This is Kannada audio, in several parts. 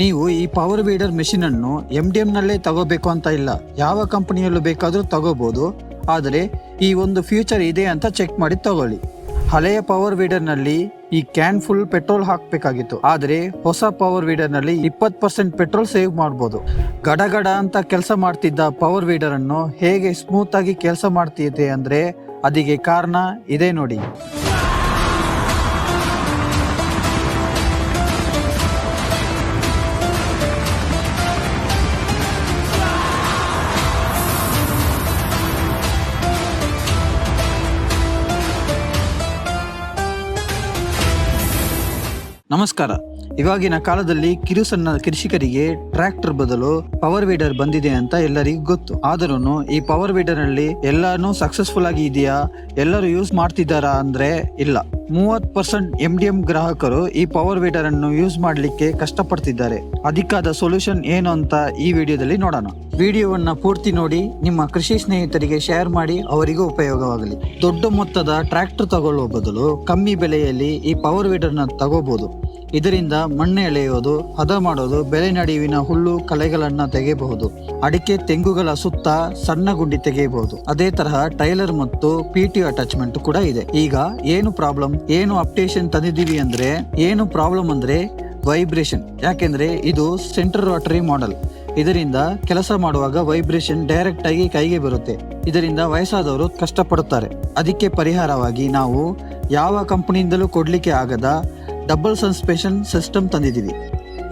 ನೀವು ಈ ಪವರ್ ವೀಡರ್ ಮೆಷಿನ್ ಅನ್ನು ಎಂ ಡಿ ಎಂನಲ್ಲೇ ತಗೋಬೇಕು ಅಂತ ಇಲ್ಲ. ಯಾವ ಕಂಪನಿಯಲ್ಲೂ ಬೇಕಾದರೂ ತಗೋಬಹುದು ಆದರೆ ಈ ಒಂದು ಫ್ಯೂಚರ್ ಇದೆ ಅಂತ ಚೆಕ್ ಮಾಡಿ ತಗೊಳ್ಳಿ. ಹಳೆಯ ಪವರ್ ವೀಡರ್ನಲ್ಲಿ ಈ ಕ್ಯಾನ್ ಫುಲ್ ಪೆಟ್ರೋಲ್ ಹಾಕಬೇಕಾಗಿತ್ತು. ಆದರೆ ಹೊಸ ಪವರ್ ವೀಡರ್ನಲ್ಲಿ ಇಪ್ಪತ್ತು ಪರ್ಸೆಂಟ್ ಪೆಟ್ರೋಲ್ ಸೇವ್ ಮಾಡ್ಬೋದು. ಗಡಗಡ ಅಂತ ಕೆಲಸ ಮಾಡ್ತಿದ್ದ ಪವರ್ ವೀಡರನ್ನು ಹೇಗೆ ಸ್ಮೂತ್ ಆಗಿ ಕೆಲಸ ಮಾಡ್ತಿದೆ ಅಂದರೆ ಅದಕ್ಕೆ ಕಾರಣ ಇದೆ ನೋಡಿ. ನಮಸ್ಕಾರ. ಇವಾಗಿನ ಕಾಲದಲ್ಲಿ ಕಿರುಸಣ್ಣ ಕೃಷಿಕರಿಗೆ ಟ್ರ್ಯಾಕ್ಟರ್ ಬದಲು ಪವರ್ ವೀಡರ್ ಬಂದಿದೆ ಅಂತ ಎಲ್ಲರಿಗೂ ಗೊತ್ತು. ಆದರೂ ಈ ಪವರ್ ವೀಡರ್ನಲ್ಲಿ ಎಲ್ಲಾನು ಸಕ್ಸಸ್ಫುಲ್ ಆಗಿ ಇದೆಯಾ? ಎಲ್ಲರೂ ಯೂಸ್ ಮಾಡ್ತಿದ್ದಾರಾ ಅಂದ್ರೆ ಇಲ್ಲ. ಮೂವತ್ ಪರ್ಸೆಂಟ್ ಎಂ ಡಿ ಎಂ ಗ್ರಾಹಕರು ಈ ಪವರ್ ವೀಟರ್ ಅನ್ನು ಯೂಸ್ ಮಾಡಲಿಕ್ಕೆ ಕಷ್ಟಪಡ್ತಿದ್ದಾರೆ. ಅದಕ್ಕಾದ ಸೊಲ್ಯೂಷನ್ ಏನು ಅಂತ ಈ ವಿಡಿಯೋದಲ್ಲಿ ನೋಡೋಣ. ವಿಡಿಯೋವನ್ನ ಪೂರ್ತಿ ನೋಡಿ, ನಿಮ್ಮ ಕೃಷಿ ಸ್ನೇಹಿತರಿಗೆ ಶೇರ್ ಮಾಡಿ, ಅವರಿಗೂ ಉಪಯೋಗವಾಗಲಿ. ದೊಡ್ಡ ಮೊತ್ತದ ಟ್ರ್ಯಾಕ್ಟರ್ ತಗೊಳ್ಳುವ ಬದಲು ಕಮ್ಮಿ ಬೆಲೆಯಲ್ಲಿ ಈ ಪವರ್ ವೀಡರ್ನ ತಗೋಬಹುದು ಇದರಿಂದ ಮಣ್ಣು ಎಳೆಯೋದು, ಹದ ಮಾಡೋದು, ಬೆಳೆ ನಡುವಿನ ಹುಲ್ಲು ಕಳೆಗಳನ್ನ ತೆಗೆಯಬಹುದು. ಅಡಿಕೆ ತೆಂಗುಗಳ ಸುತ್ತ ಸಣ್ಣ ಗುಂಡಿ ತೆಗೆಯಬಹುದು. ಅದೇ ತರಹ ಟೈಲರ್ ಮತ್ತು ಪಿ ಟಿ ಅಟ್ಯಾಚ್ಮೆಂಟ್ ಕೂಡ ಇದೆ. ಈಗ ಏನು ಪ್ರಾಬ್ಲಮ್ ಏನು ಅಪ್ಡೇಷನ್ ತಂದಿದ್ದೀವಿ ಅಂದ್ರೆ, ಏನು ಪ್ರಾಬ್ಲಮ್ ಅಂದ್ರೆ ವೈಬ್ರೇಷನ್. ಯಾಕೆಂದ್ರೆ ಇದು ಸೆಂಟ್ರಲ್ ರೋಟರಿ ಮಾಡೆಲ್. ಇದರಿಂದ ಕೆಲಸ ಮಾಡುವಾಗ ವೈಬ್ರೇಷನ್ ಡೈರೆಕ್ಟ್ ಆಗಿ ಕೈಗೆ ಬರುತ್ತೆ. ಇದರಿಂದ ವಯಸ್ಸಾದವರು ಕಷ್ಟಪಡುತ್ತಾರೆ. ಅದಕ್ಕೆ ಪರಿಹಾರವಾಗಿ ನಾವು ಯಾವ ಕಂಪನಿಯಿಂದಲೂ ಕೊಡಲಿಕ್ಕೆ ಆಗದ ಡಬಲ್ ಸನ್ಸ್ಪೇಷನ್ ಸಿಸ್ಟಮ್ ತಂದಿದ್ದೀವಿ.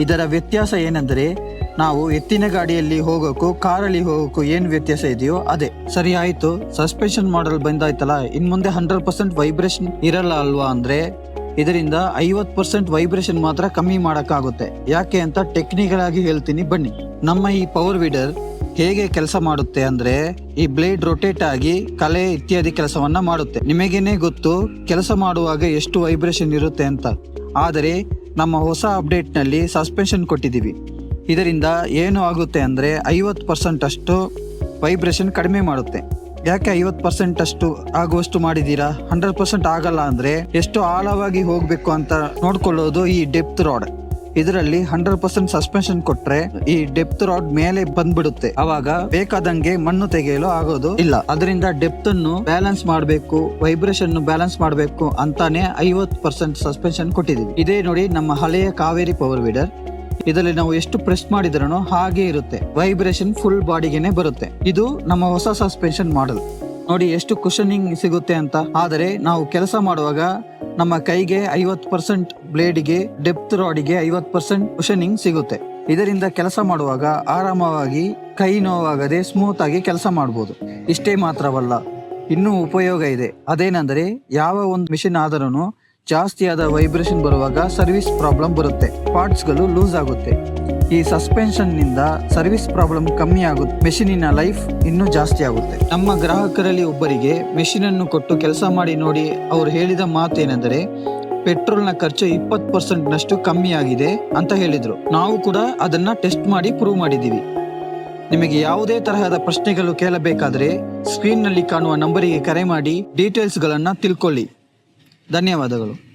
ಇದರ ವ್ಯತ್ಯಾಸ ಏನೆಂದರೆ ನಾವು ಎತ್ತಿನ ಗಾಡಿಯಲ್ಲಿ ಹೋಗೋಕ್ಕೂ ಕಾರಲ್ಲಿ ಹೋಗೋಕ್ಕೂ ಏನು ವ್ಯತ್ಯಾಸ ಇದೆಯೋ ಅದೇ. ಸರಿ ಆಯಿತು ಸಸ್ಪೆನ್ಷನ್ ಮಾಡಲ್ ಬಂದಾಯ್ತಲ್ಲ, ಇನ್ ಮುಂದೆ ಹಂಡ್ರೆಡ್ ಪರ್ಸೆಂಟ್ ವೈಬ್ರೇಷನ್ ಇರಲ್ಲ ಅಲ್ವಾ ಅಂದ್ರೆ? ಇದರಿಂದ ಐವತ್ ಪರ್ಸೆಂಟ್ ವೈಬ್ರೇಷನ್ ಮಾತ್ರ ಕಮ್ಮಿ ಮಾಡೋಕ್ಕಾಗುತ್ತೆ. ಯಾಕೆ ಅಂತ ಟೆಕ್ನಿಕಲ್ ಆಗಿ ಹೇಳ್ತೀನಿ ಬನ್ನಿ. ನಮ್ಮ ಈ ಪವರ್ ವೀಡರ್ ಹೇಗೆ ಕೆಲಸ ಮಾಡುತ್ತೆ ಅಂದ್ರೆ, ಈ ಬ್ಲೇಡ್ ರೊಟೇಟ್ ಆಗಿ ಕಲೆ ಇತ್ಯಾದಿ ಕೆಲಸವನ್ನ ಮಾಡುತ್ತೆ. ನಿಮಗೇನೆ ಗೊತ್ತು, ಕೆಲಸ ಮಾಡುವಾಗ ಎಷ್ಟು ವೈಬ್ರೇಷನ್ ಇರುತ್ತೆ ಅಂತ. ಆದರೆ, ನಮ್ಮ ಹೊಸ ಅಪ್ಡೇಟ್ನಲ್ಲಿ ಸಸ್ಪೆನ್ಷನ್ ಕೊಟ್ಟಿದ್ದೀವಿ. ಇದರಿಂದ ಏನು ಆಗುತ್ತೆ ಅಂದರೆ ಐವತ್ತು ಪರ್ಸೆಂಟ್ ಅಷ್ಟು ವೈಬ್ರೇಷನ್ ಕಡಿಮೆ ಮಾಡುತ್ತೆ. ಯಾಕೆ ಐವತ್ತು ಪರ್ಸೆಂಟ್ ಅಷ್ಟು ಆಗುವಷ್ಟು ಮಾಡಿದ್ದೀರಾ ಹಂಡ್ರೆಡ್ ಪರ್ಸೆಂಟ್ ಆಗಲ್ಲ ಅಂದರೆ ಎಷ್ಟು ಆಳವಾಗಿ ಹೋಗಬೇಕು ಅಂತ ನೋಡ್ಕೊಳ್ಳೋದು ಈ ಡೆಪ್ತ್ ರಾಡ್ ಇದರಲ್ಲಿ ಹಂಡ್ರೆಡ್ ಪರ್ಸೆಂಟ್ ಸಸ್ಪೆನ್ಷನ್ ಕೊಟ್ರೆ ಈ ಡೆಪ್ತ್ ರಾಡ್ ಮೇಲೆ ಬಂದ್ಬಿಡುತ್ತೆ. ಅವಾಗ ಬೇಕಾದಂಗೆ ಮಣ್ಣು ತೆಗೆಯಲು ಆಗೋದು ಇಲ್ಲ. ಅದರಿಂದ ಡೆಪ್ತ್ ಅನ್ನು ಬ್ಯಾಲೆನ್ಸ್ ಮಾಡಬೇಕು ವೈಬ್ರೇಷನ್ ಬ್ಯಾಲೆನ್ಸ್ ಮಾಡಬೇಕು ಅಂತಾನೆ ಐವತ್ತು ಪರ್ಸೆಂಟ್ ಸಸ್ಪೆನ್ಷನ್ ಕೊಟ್ಟಿದ್ದೀವಿ ಇದೇ ನೋಡಿ ನಮ್ಮ ಹಳೆಯ ಕಾವೇರಿ ಪವರ್ ವೀಡರ್ ಇದರಲ್ಲಿ ನಾವು ಎಷ್ಟು ಪ್ರೆಸ್ ಮಾಡಿದ್ರೂ ಹಾಗೆ ಇರುತ್ತೆ. ವೈಬ್ರೇಷನ್ ಫುಲ್ ಬಾಡಿಗೆನೆ ಬರುತ್ತೆ. ಇದು ನಮ್ಮ ಹೊಸ ಸಸ್ಪೆನ್ಷನ್ ಮಾಡಲ್ ನೋಡಿ ಎಷ್ಟು ಕುಶನಿಂಗ್ ಸಿಗುತ್ತೆ ಅಂತ. ಆದರೆ ನಾವು ಕೆಲಸ ಮಾಡುವಾಗ ನಮ್ಮ ಕೈಗೆ ಐವತ್ ಪರ್ಸೆಂಟ್ ಬ್ಲೇಡ್ಗೆ ಡೆಪ್ತ್ ರಾಡಿಗೆ ಐವತ್ ಪರ್ಸೆಂಟ್ ಕುಷನಿಂಗ್ ಸಿಗುತ್ತೆ. ಇದರಿಂದ ಕೆಲಸ ಮಾಡುವಾಗ ಆರಾಮವಾಗಿ ಕೈ ನೋವಾಗದೆ ಸ್ಮೂತ್ ಆಗಿ ಕೆಲಸ ಮಾಡಬಹುದು ಇಷ್ಟೇ ಮಾತ್ರವಲ್ಲ, ಇನ್ನೂ ಉಪಯೋಗ ಇದೆ. ಅದೇನೆಂದರೆ ಯಾವ ಒಂದು ಮಿಷಿನ್ ಆದರೂ ಜಾಸ್ತಿಯಾದ ವೈಬ್ರೇಷನ್ ಬರುವಾಗ ಸರ್ವಿಸ್ ಪ್ರಾಬ್ಲಮ್ ಬರುತ್ತೆ. ಪಾರ್ಟ್ಸ್ಗಳು ಲೂಸ್ ಆಗುತ್ತೆ. ಈ ಸಸ್ಪೆನ್ಷನ್ನಿಂದ ಸರ್ವಿಸ್ ಪ್ರಾಬ್ಲಮ್ ಕಮ್ಮಿ ಆಗುತ್ತೆ. ಮೆಷಿನಿನ ಲೈಫ್ ಇನ್ನೂ ಜಾಸ್ತಿ ಆಗುತ್ತೆ. ನಮ್ಮ ಗ್ರಾಹಕರಲ್ಲಿ ಒಬ್ಬರಿಗೆ ಮೆಷಿನ್ ಅನ್ನು ಕೊಟ್ಟು ಕೆಲಸ ಮಾಡಿ ನೋಡಿ ಅವರು ಹೇಳಿದ ಮಾತು ಏನೆಂದರೆ ಪೆಟ್ರೋಲ್ನ ಖರ್ಚು ಇಪ್ಪತ್ತು ಪರ್ಸೆಂಟ್ ನಷ್ಟು ಕಮ್ಮಿ ಆಗಿದೆ ಅಂತ ಹೇಳಿದರು. ನಾವು ಕೂಡ ಅದನ್ನ ಟೆಸ್ಟ್ ಮಾಡಿ ಪ್ರೂವ್ ಮಾಡಿದ್ದೀವಿ. ನಿಮಗೆ ಯಾವುದೇ ತರಹದ ಪ್ರಶ್ನೆಗಳು ಕೇಳಬೇಕಾದರೆ ಸ್ಕ್ರೀನ್ನಲ್ಲಿ ಕಾಣುವ ನಂಬರಿಗೆ ಕರೆ ಮಾಡಿ ಡೀಟೇಲ್ಸ್ಗಳನ್ನು ತಿಳ್ಕೊಳ್ಳಿ. ಧನ್ಯವಾದಗಳು.